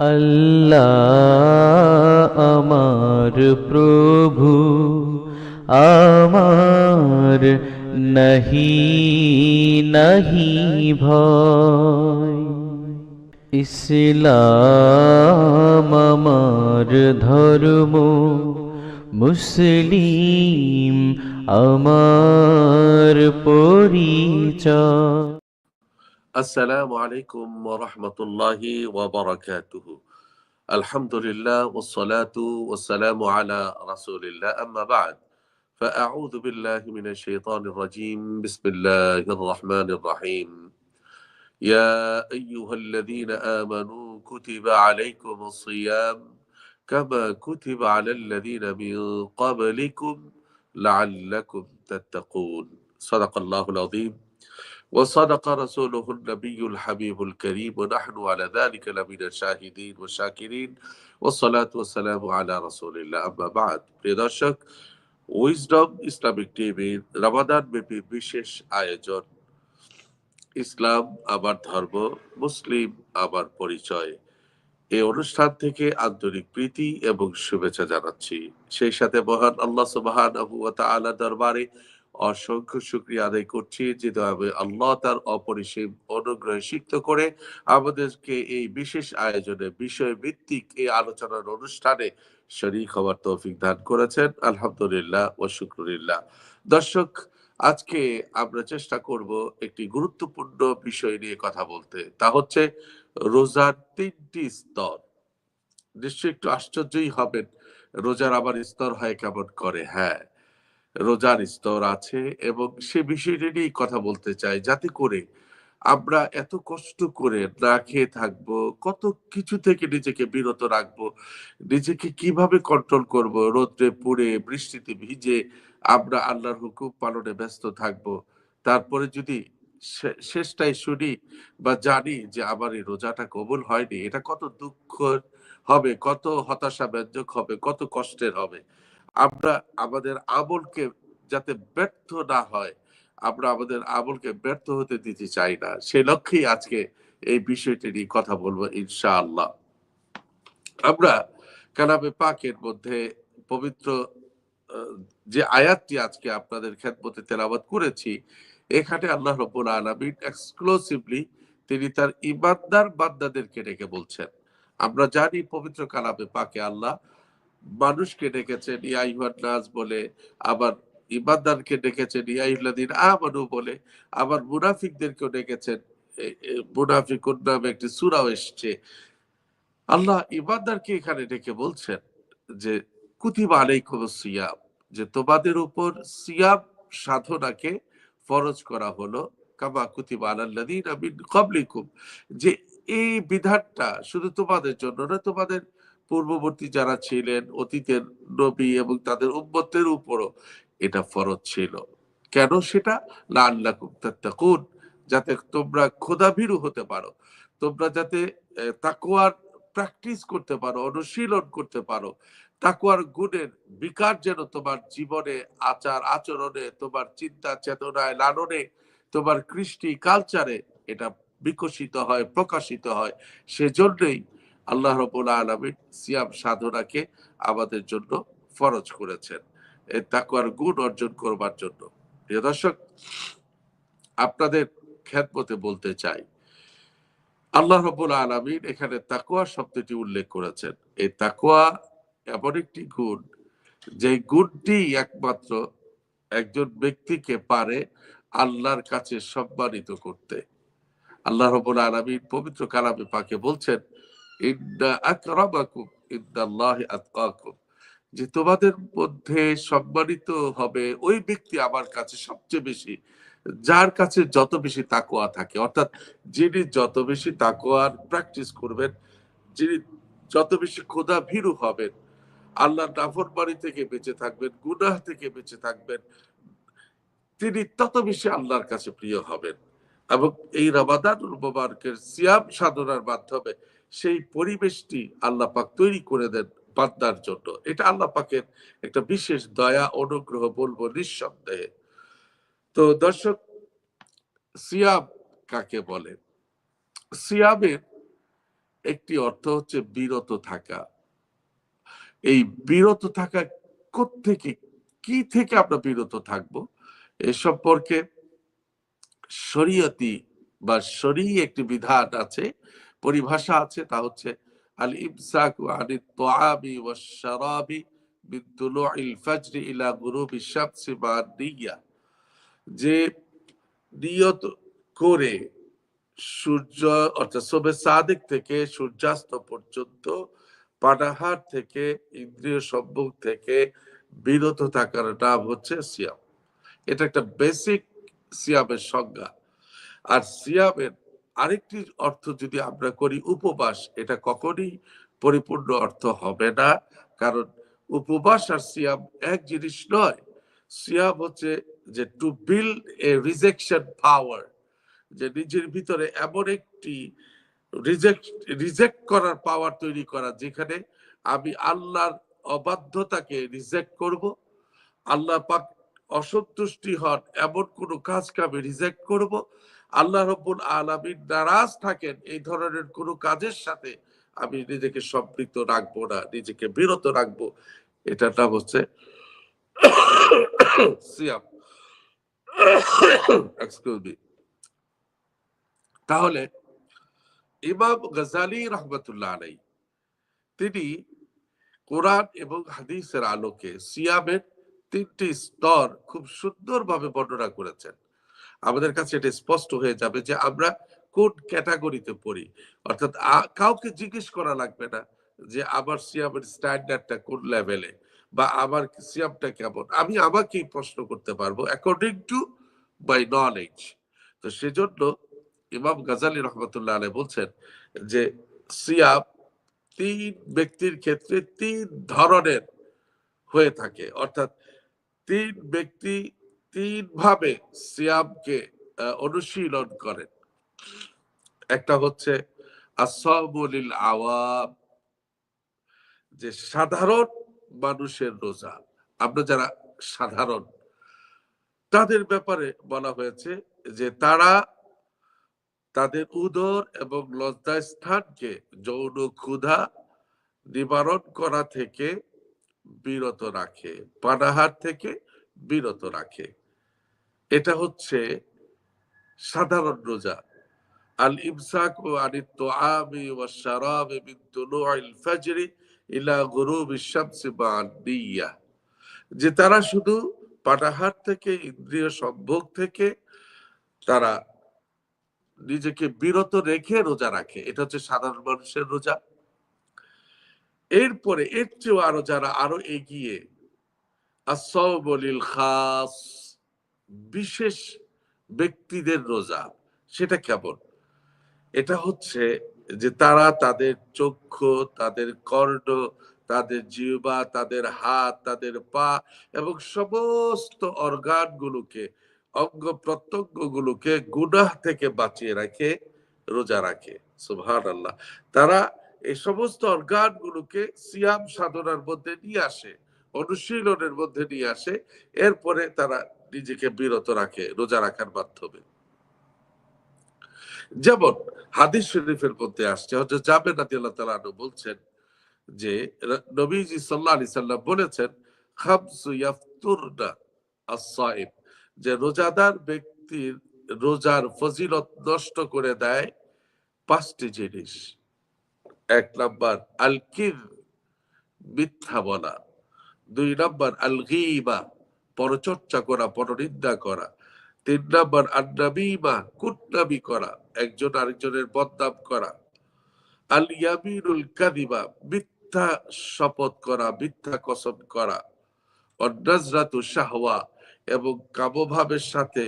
আল্লাহ আমার প্রভু আমার নাহি নাহি ভয়। ইসলাম আমার ধর্ম মুসলিম আমার পরিচয় السلام عليكم ورحمة الله وبركاته الحمد لله والصلاة والسلام على رسول الله أما بعد فأعوذ بالله من الشيطان الرجيم بسم الله الرحمن الرحيم يا أيها الذين آمنوا كتب عليكم الصيام كما كتب على الذين من قبلكم لعلكم تتقون صدق الله العظيم وصدق رسوله النبي الحبيب الكريم ونحن على ذلك لمن الشاهدين والشاكرين والصلاة والسلام على رسول الله أما بعد প্রিয় দর্শক উইজডম ইসলামিক টিভির রমাদান ব্যাপী বিশেষ আয়োজন ইসলাম আমার ধর্ম মুসলিম আমার পরিচয় এই অনুষ্ঠান থেকে আন্তরিক প্রীতি এবং শুভেচ্ছা জানাচ্ছি। সেই সাথে মহান আল্লাহ সুবহান আলা দরবারে অসংখ্য শুক্রিয়া আদায় করছি যে আল্লাহ তার অপরিসীম অনুগ্রহে সিক্ত করে আমাদেরকে এই বিশেষ আয়োজনে বিষয় ভিত্তিক এই আলোচনার অনুষ্ঠানে শরীক হওয়ার তৌফিক দান করেছেন। আলহামদুলিল্লাহ ও শুক্রিল্লাহ দর্শক, আজকে আমরা চেষ্টা করব একটি গুরুত্বপূর্ণ বিষয় নিয়ে কথা বলতে। তা হচ্ছে রোজার তিনটি স্তর। নিশ্চয়ই একটু আশ্চর্যই হবেন, রোজার আবার স্তর হয় কেমন করে? হ্যাঁ রোজার স্তর আছে এবং সে বিষয়টি নিয়েই কথা বলতে চাই। যাতে করে আমরা এত কষ্ট করে না খেয়ে থাকব, কত কিছু থেকে নিজেকে বিরত রাখব, নিজেকে কীভাবে কন্ট্রোল করব? রোদ্রে পুড়ে, বৃষ্টিতে ভিজে আমরা আল্লাহর হুকুম পালনে ব্যস্ত থাকব। তারপরে যদি শেষটাই শুনি বা জানি যে আমার এই রোজাটা কবুল হয়নি। এটা কত দুঃখ হবে, কত হতাশা ব্যঞ্জক হবে, কত কষ্টের হবে। আমরা আমাদের আমলকে যাতে ব্যর্থ না হয়, আমরা আমাদের আমলকে ব্যর্থ হতে দিতে চাই না। সেই লক্ষ্যেই আজকে এই বিষয়টি নিয়ে কথা বলব ইনশাআল্লাহ। আমরা কালামে পাকের মধ্যে পবিত্র যে আয়াতটি আজকে আপনাদের খেদমতে তেলাবাদ করেছি এখানে আল্লাহ রব্বুল আলামিন এক্সক্লুসিভলি তিনি তার ইমানদার বান্দাদেরকে ডেকে বলছেন। আমরা জানি পবিত্র কালামে পাকে আল্লাহ মানুষকে ডেকেছেন ইয়াইহান নাস বলে, আবার ইমানদারকে ডেকেছেন ইয়াইহুল্লাদিন আমানু বলে, আবার মুনাফিকদেরকেও ডেকেছেন। মুনাফিকুন নামে একটি সূরাও এসছে। আল্লাহ ইমানদারকে এখানে ডেকে বলছেন যে, কুতিবা আলাইকুম সিয়াম, যে তোমাদের উপর সিয়াম সাধনাকে ফরজ করা হলো কামা কুতিবা আলাল্লাযিনা মিন ক্বাবলিকুম। যে এই বিধানটা শুধু তোমাদের জন্য না তোমাদের পূর্ববর্তী যারা ছিলেন অতীতের নবী এবং তাদের উম্মতের উপরও এটা ফরজ ছিল। কেন সেটা? লাআল্লাকুম তাত্তাকুন যাতে তোমরা খোদাভীরু হতে পারো। তোমরা যাতে আহ, তাকওয়ার প্র্যাকটিস করতে পারো অনুশীলন করতে পারো। তাকওয়ার গুণের বিকাশ যেন তোমার জীবনে, আচার আচরণে, তোমার চিন্তা চেতনায়, লালনে, তোমার কৃষ্টি কালচারে এটা বিকশিত হয়, প্রকাশিত হয়। সেজন্যই আল্লাহ রবুল আলমিন সিয়াম সাধনাকে আমাদের জন্য ফরজ করেছেন। এই তাকওয়ার গুণ অর্জন করবার জন্য। প্রিয় দর্শক, আপনাদের খ্যাতমতে বলতে চাই, আল্লাহ রবুল আলমিন এখানে তাকোয়া শব্দটি উল্লেখ করেছেন। এই তাকোয়া এমন একটি গুণ, যে গুণটি একমাত্র একজন ব্যক্তিকে পারে আল্লাহর কাছে সম্মানিত করতে। আল্লাহ রবুল আলমিন পবিত্র কালামে পাকে বলছেন যে তোমাদের মধ্যে সম্মানিত হবে ওই ব্যক্তি আমার কাছে সবচেয়ে বেশি, যার কাছে যত বেশি তাকোয়া থাকে। অর্থাৎ যিনি যত বেশি তাকোয়ার প্র্যাকটিস করবেন, যিনি যত বেশি খোদা ভীরু হবেন আল্লাহ নাফরমানি থেকে বেঁচে থাকবেন, গুনাহ থেকে বেঁচে থাকবেন। তিনি তত বেশি আল্লাহর কাছে প্রিয় হবেন এবং এই রমাদানুল মোবারকের সিয়াম সাধনার মাধ্যমে সেই পরিবেশটি আল্লাহ পাক তৈরি করে দেন বান্দার জন্য। এটা আল্লাহ পাকের একটা বিশেষ দয়া, অনুগ্রহ বলব নিঃসন্দেহে। তো দর্শক, সিয়াম কাকে বলে? সিয়ামের একটি অর্থ হচ্ছে বিরত থাকা। এই বিরত থাকা থেকে কি থেকে আমরা বিরত থাকব? এ সম্পর্কে শরীয়তি বা শরী একটি বিধান আছে, পরিভাষা আছে, তা হচ্ছে আল আনি তোয়াবি ওয়া শারাবি তুলুইল ফাজরি ইলা নিয়া। যে নিয়ত করে সূর্য অর্থাৎ সবে সাদিক থেকে সূর্যাস্ত পর্যন্ত পানাহার থেকে, ইন্দ্রিয় সম্ভোগ থেকে বিরত থাকার নাম হচ্ছে সিয়াম। এটা একটা বেসিক সিয়ামের সংজ্ঞা। আর সিয়ামের আরেকটি অর্থ যদি আমরা করি উপবাস, এটা কখনই পরিপূর্ণ অর্থ হবে না। কারণ উপবাস আর সিয়াম এক জিনিস নয়। সিয়াম হচ্ছে যে to build a rejection power যে নিজের ভিতরে এমন একটি রিজেক্ট রিজেক্ট করার পাওয়ার তৈরি করা, যেখানে আমি আল্লাহর অবাধ্যতাকে রিজেক্ট করব, আল্লাহ পাক অসন্তুষ্টি হন, এমন কোন কাজকে আমি রিজেক্ট করব, আল্লাহ রব্বুল আলমীর নারাজ থাকেন, এই ধরনের কোনো কাজের সাথে আমি নিজেকে সম্পৃক্ত রাখব না, নিজেকে বিরত রাখব। এটার নাম হচ্ছে সিয়াম। তাহলে ইমাম গজালি রহমতুল্লাহ আলাই তিনি কোরআন এবং হাদিসের আলোকে সিয়ামের তিনটি স্তর খুব সুন্দরভাবে বর্ণনা করেছেন। আমাদের কাছে এটা স্পষ্ট হয়ে যাবে যে আমরা কোন ক্যাটাগরিতে পড়ি। অর্থাৎ কাউকে জিজ্ঞেস করা লাগবে না যে আমার সিয়ামের স্ট্যান্ডার্ডটা কোন লেভেলে বা আমার সিয়ামটা কেমন। আমি আমাকেই প্রশ্ন করতে পারব অ্যাকর্ডিং টু মাই নলেজ তো সেজন্য ইমাম গাজালি রহমতুল্লাহ আলাই বলছেন যে সিয়াম তিন ব্যক্তির ক্ষেত্রে তিন ধরনের হয়ে থাকে। অর্থাৎ তিন ব্যক্তি তিন ভাবে সিয়ামকে অনুশীলন করেন। একটা হচ্ছে আসাবলিল আওয়াম যে সাধারণ মানুষের রোজা। আমরা যারা সাধারণ, তাদের ব্যাপারে বলা হয়েছে যে তারা তাদের উদর এবং লজ্জা স্থানকে যৌন ক্ষুধা নিবারণ করা থেকে বিরত রাখে, পানাহার থেকে বিরত রাখে। এটা হচ্ছে সাধারণ রোজা। আল ইমসাক ও আনি তোআমি ওয়া শারাবি মিন তুলুইল ফাজরি ইলা নিয়া যে তারা শুধু পানাহার থেকে, ইন্দ্রিয় সম্ভোগ থেকে তারা নিজেকে বিরত রেখে রোজা রাখে। এটা হচ্ছে সাধারণ মানুষের রোজা। এরপরে, এর চেয়েও আরও যারা আরও এগিয়ে আসলিল খাস বিশেষ ব্যক্তিদের রোজা, সেটা কেমন? এটা হচ্ছে যে তারা তাদের চক্ষু, তাদের কর্ণ, তাদের জিহ্বা, তাদের হাত, তাদের পা এবং সমস্ত অর্গান গুলোকে অঙ্গ প্রত্যঙ্গ গুলোকে গুনাহ থেকে বাঁচিয়ে রাখে, রোজা রাখে। সুবহান আল্লাহ তারা এই সমস্ত অর্গান গুলোকে সিয়াম সাধনার মধ্যে নিয়ে আসে, অনুশীলনের মধ্যে নিয়ে আসে, এরপরে তারা নিজেকে বিরত রাখে, রোজা রাখার মাধ্যমে। যেমন হাদিস শরীফের মধ্যে আসছে হচ্ছে জাবের রাদি আল্লাহ তালা বলছেন যে নবীজি সাল্লাহ আলি সাল্লাম বলেছেন, খামসু ইয়াফতুরনা আস-সাইম। যে রোজাদার ব্যক্তির রোজার ফজিলত নষ্ট করে দেয় পাঁচটি জিনিস। এক নাম্বার আল কির মিথ্যা বলা। দুই নাম্বার আল গীবা পরচর্চা করা, পরনিন্দা করা। তিন নাম্বার আন্নাবিমা কুটনামি করা, একজন আরেকজনের বদনাম করা। আল ইয়ামিনুল মিথ্যা শপথ করা, মিথ্যা কসম করা। অন্নাজরাতু শাহওয়া এবং কামভাবের সাথে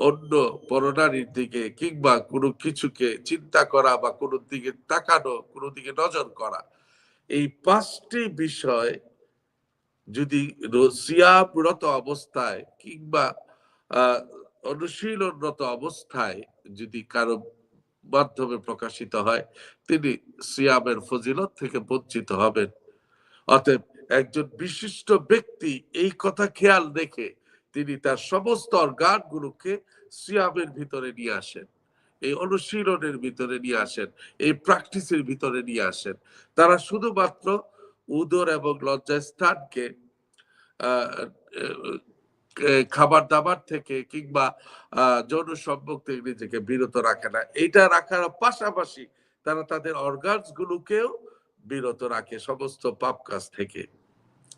অন্য পরনারীর দিকে কিংবা কোনো কিছুকে চিন্তা করা বা কোনো দিকে তাকানো, কোনো দিকে নজর করা, এই পাঁচটি বিষয় যদি সিয়ামরত অবস্থায় কিংবা অনুশীলনরত অবস্থায় যদি কারও মাধ্যমে প্রকাশিত হয়, তিনি সিয়ামের ফজিলত থেকে বঞ্চিত হবেন। অতএব একজন বিশিষ্ট ব্যক্তি এই কথা খেয়াল রেখে তিনি তার সমস্ত অর্গান গুলোকে সিয়ামের ভিতরে নিয়ে আসেন, এই অনুশীলনের ভিতরে নিয়ে আসেন, এই প্র্যাকটিসের ভিতরে নিয়ে আসেন। তারা শুধুমাত্র উদর এবং লজ্জাস্থানকে খাবার দাবার থেকে কিংবা যৌন সম্পর্ক থেকে নিজেকে বিরত রাখে না। এটা রাখার পাশাপাশি তারা তাদের অর্গানস গুলোকেও বিরত রাখে সমস্ত পাপ কাজ থেকে।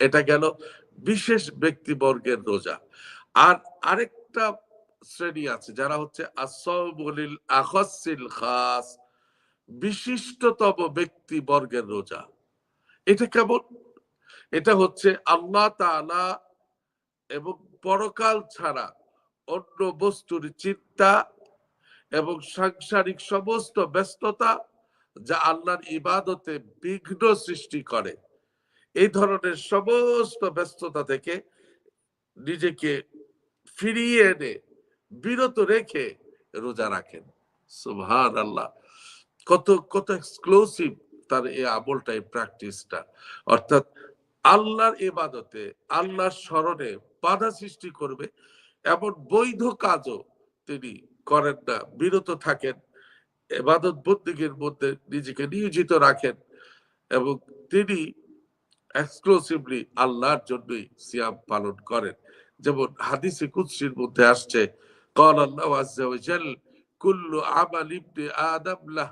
এটা গেল বিশেষ ব্যক্তিবর্গের রোজা। আর আরেকটা শ্রেণি আছে যারা হচ্ছে খাস, বিশিষ্টতম ব্যক্তিবর্গের রোজা। এটা কেমন? এটা হচ্ছে আল্লাহ তাআলা এবং পরকাল ছাড়া অন্য বস্তুর চিন্তা এবং সাংসারিক সমস্ত ব্যস্ততা যা আল্লাহর ইবাদতে বিঘ্ন সৃষ্টি করে। এই ধরনের সমস্ত ব্যস্ততা থেকে নিজেকে ফিরিয়ে এনে, বিরত রেখে রোজা রাখেন। সুবহান আল্লাহ কত কত এক্সক্লুসিভ তার এই আমলটা, এই প্র্যাকটিসটা অর্থাৎ আল্লাহর ইবাদতে, আল্লাহর স্মরণে বাধা সৃষ্টি করবে, এমন বৈধ কাজও তিনি করেন না, বিরত থাকেন। এবাদত বন্দিগের মধ্যে নিজেকে নিয়োজিত রাখেন এবং তিনি এক্সক্লুসিভলি আল্লাহর জন্যই সিয়াম পালন করেন যেমন হাদিসে কুদসির মধ্যে আসছে قال الله عز وجل كل عمل ابن آدم له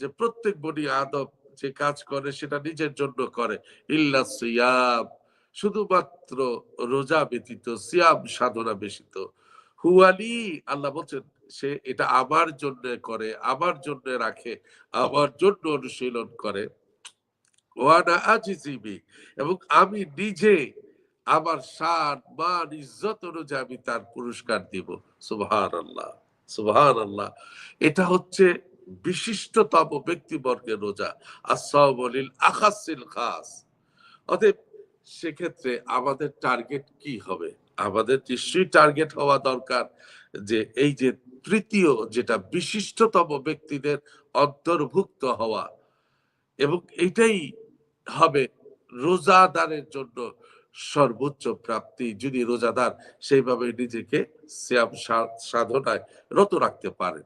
যে প্রত্যেক বনি আদম যে কাজ করে সেটা নিজের জন্য করে ইল্লা সিয়াম শুধুমাত্র রোজা ব্যতীত সিয়াম সাধনা ব্যতীত হুয়ালি আল্লাহ বলছেন সে এটা আমার জন্য করে, আমার জন্য রাখে, আমার জন্য অনুশীলন করে। ওয়ানা আজিজিবি এবং আমি নিজে আমার সার মান, ইজ্জত অনুযায়ী আমি তার পুরস্কার দিব। সুবহান আল্লাহ সুবহান আল্লাহ এটা হচ্ছে বিশিষ্টতম ব্যক্তিবর্গের রোজা আসাউলিল আখাসিল খাস। অতএব সেক্ষেত্রে আমাদের টার্গেট কি হবে? আমাদের নিশ্চয়ই টার্গেট হওয়া দরকার যে এই যে তৃতীয় যেটা বিশিষ্টতম ব্যক্তিদের অন্তর্ভুক্ত হওয়া। এবং এটাই হবে রোজাদারের জন্য সর্বোচ্চ প্রাপ্তি। যদি রোজাদার সেইভাবে নিজেকে শ্যাম সাধনায় রত রাখতে পারেন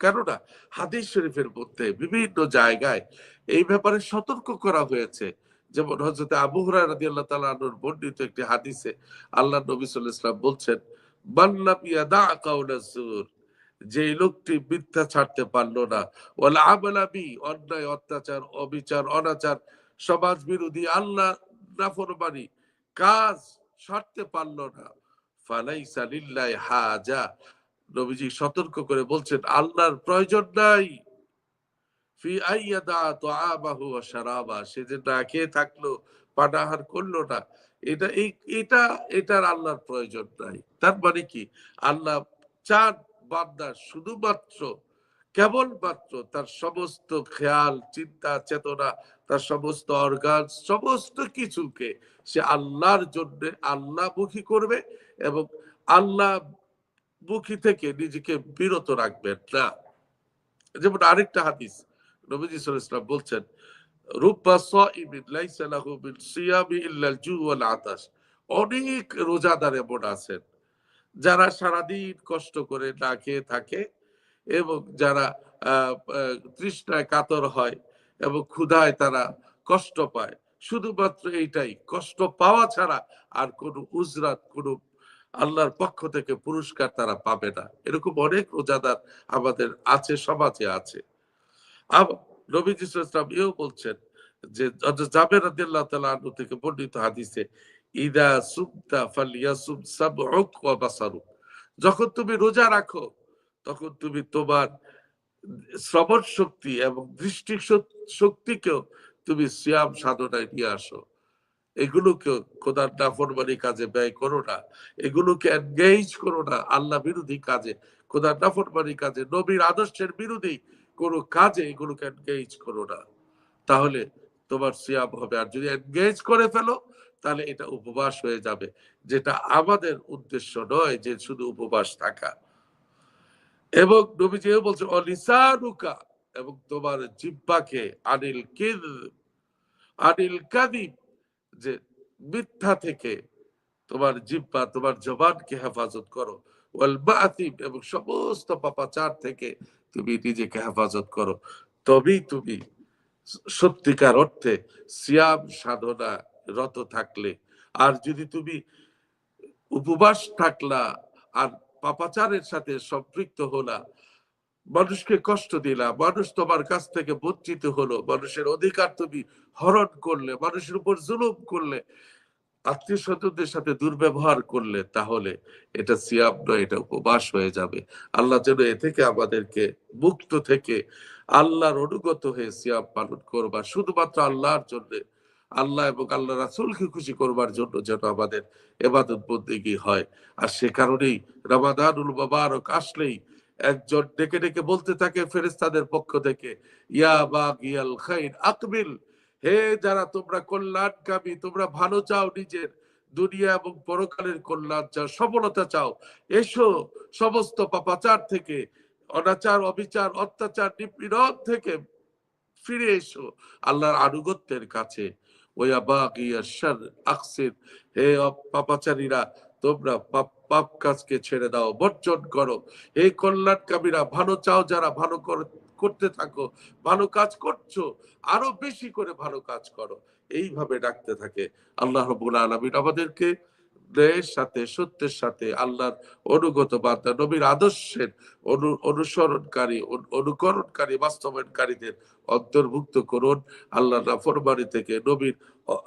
কেননা হাদিস শরীফের মধ্যে বিভিন্ন জায়গায় এই ব্যাপারে সতর্ক করা হয়েছে। যেমন হজরত আবু হুরায়রা রাদিয়াল্লাহু তাআলা আনহুর বর্ণিত একটি হাদিসে আল্লাহ নবী সাল্লাল্লাহু আলাইহি ওয়াসাল্লাম বলছেন মাল্লাম ইয়াদা কাউলা জুর যে লোকটি মিথ্যা ছাড়তে পারল না। ওয়াল আমালাবি অন্যায়, অত্যাচার, অবিচার, অনাচার, সমাজ বিরোধী, আল্লাহ নাফরমানি, কাজ ছাড়তে পারল না। হাজা। নবীজি সতর্ক করে বলছেন, আল্লাহর প্রয়োজন নাই। ফি তুআবাহু ওয়া শারাবা। সে যে না খেয়ে থাকল, পানাহার করল না, এটা এই, এটা, এটার আল্লাহর প্রয়োজন নাই। তার মানে কি? আল্লাহ চার বান্দা শুধুমাত্র, কেবলমাত্র তার সমস্ত খেয়াল, চিন্তা, চেতনা, তার সমস্ত অর্গান সমস্ত কিছুকে সে আল্লাহর জন্য আল্লাহমুখী করবে এবং আল্লাহ মুখী থেকে নিজেকে বিরত রাখবেন না। যেমন আরেকটা হাদিস নবীজি আলাইহি বলছেন অনেক রোজাদার এমন আছেন। যারা সারাদিন কষ্ট করে না খেয়ে থাকে এবং যারা তৃষ্ণায় কাতর হয় এবং ক্ষুধায় তারা কষ্ট পায়, শুধুমাত্র এইটাই, কষ্ট পাওয়া ছাড়া আর কোনো উজরাত, কোনো আল্লাহর পক্ষ থেকে পুরস্কার তারা পাবে না। এরকম অনেক রোজাদার আমাদের আছে, সমাজে আছে। আবার নবীজি ইসলাম এও বলছেন যে জাবের রাদিয়াল্লাহু তাআলা আনহু থেকে বর্ণিত হাদিসে ইদা বাসারুক। যখন তুমি রোজা রাখো, তখন তুমি তোমার শ্রবণ শক্তি এবং দৃষ্টি শক- শক্তিকেও তুমি সিয়াম সাধনায় নিয়ে আসো। এগুলোকে খোদার নাফরমানি কাজে ব্যয় করো না। এগুলোকে এনগেজ করো না আল্লাহ বিরোধী কাজে। খোদার নাফরমানি কাজে, নবীর আদর্শের বিরোধী কোনো কাজে এগুলোকে এনগেজ করো না। তাহলে তোমার সিয়াম হবে। আর যদি এনগেজ করে ফেলো তাহলে এটা উপবাস হয়ে যাবে। যেটা আমাদের উদ্দেশ্য নয় যে শুধু উপবাস থাকা। এবং নবীজি বলছে অলিসানুকা এবং তোমার জিব্বাকে আনিল কিদ, আনিল কাদিব, যে মিথ্যা থেকে তোমার জিব্বা তোমার জবানকে হেফাজত করো। এবং সমস্ত পাপাচার থেকে তুমি নিজেকে হেফাজত করো। তবেই তুমি সত্যিকার অর্থে সিয়াম সাধনা রত থাকলে। আর যদি তুমি উপবাস থাকলা আর পাপাচারের সাথে সম্পৃক্ত হলা, মানুষকে কষ্ট দিলা, মানুষ তোমার কাছ থেকে বঞ্চিত হলো, মানুষের অধিকার তুমি হরণ করলে, মানুষের উপর জুলুম করলে আত্মীয় স্বজনদের সাথে দুর্ব্যবহার করলে, তাহলে এটা সিয়াম নয়, এটা উপবাস হয়ে যাবে। আল্লাহ যেন এ থেকে আমাদেরকে মুক্ত থেকে আল্লাহর অনুগত হয়ে সিয়াম পালন করবা। শুধুমাত্র আল্লাহর জন্য আল্লাহ এবং আল্লাহ রাসুলকে খুশি করবার জন্য যেন আমাদের এবাদত বন্দিগি হয়। আর সে কারণেই রামাদানুল মুবারক আসলেই একজন ডেকে ডেকে বলতে থাকে ফেরেস্তাদের পক্ষ থেকে, ইয়া খাইর আকবিল হে যারা তোমরা কল্যাণকামী, তোমরা ভালো চাও নিজের দুনিয়া এবং পরকালের কল্যাণ চাও, সফলতা চাও, এসো সমস্ত পাপাচার থেকে, অনাচার, অবিচার, অত্যাচার, নিপীড়ন থেকে ফিরে এসো আল্লাহর আনুগত্যের কাছে। ওয়া বাগিয়া শার আকসির হে পাপাচারীরা, তোমরা পাপ পাপ কাজকে ছেড়ে দাও, বর্জন করো। হে কল্যাণকামীরা, ভালো চাও যারা ভালো কর- করতে থাকো, ভালো কাজ করছ, আরও বেশি করে ভালো কাজ করো। এইভাবে ডাকতে থাকে। আল্লাহ রবুল আলমিন আমাদেরকে সাথে, সত্যের সাথে আল্লাহর অনুগত বার্তা, নবীর আদর্শের অনু, অনুসরণকারী, অনু- অনুকরণকারী, বাস্তবায়নকারীদের অন্তর্ভুক্ত করুন। আল্লাহ নাফরমানি থেকে, নবীর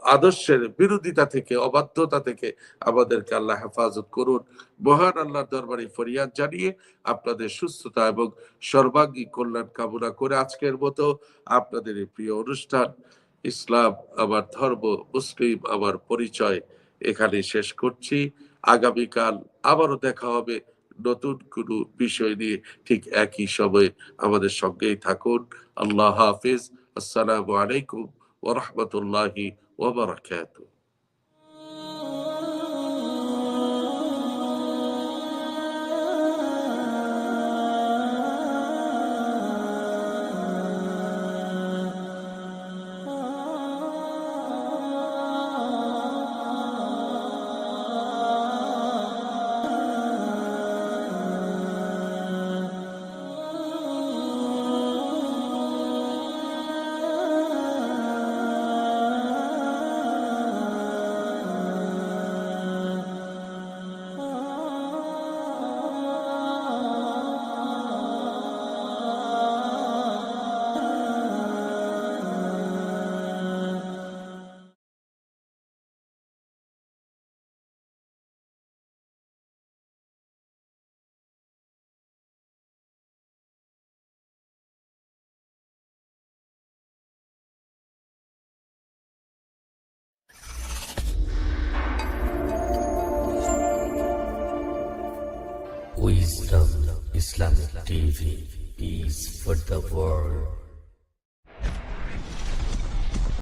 আদর্শের বিরোধিতা থেকে, অবাধ্যতা থেকে আমাদেরকে আল্লাহ হেফাজত করুন। মহান আল্লাহর দরবারে ফরিয়াদ জানিয়ে আপনাদের সুস্থতা এবং সর্বাঙ্গীন কল্যাণ কামনা করে আজকের মতো আপনাদের এই প্রিয় অনুষ্ঠান, ইসলাম আমার ধর্ম, মুসলিম আমার পরিচয়। এখানে শেষ করছি। আগামীকাল আবারও দেখা হবে নতুন কোনো বিষয় নিয়ে। ঠিক একই সময়ে আমাদের সঙ্গেই থাকুন। আল্লাহ হাফিজ। আসসালামু আলাইকুম ওরহমতুল্লাহি ওবরাকাতুহ Islam TV is for the world.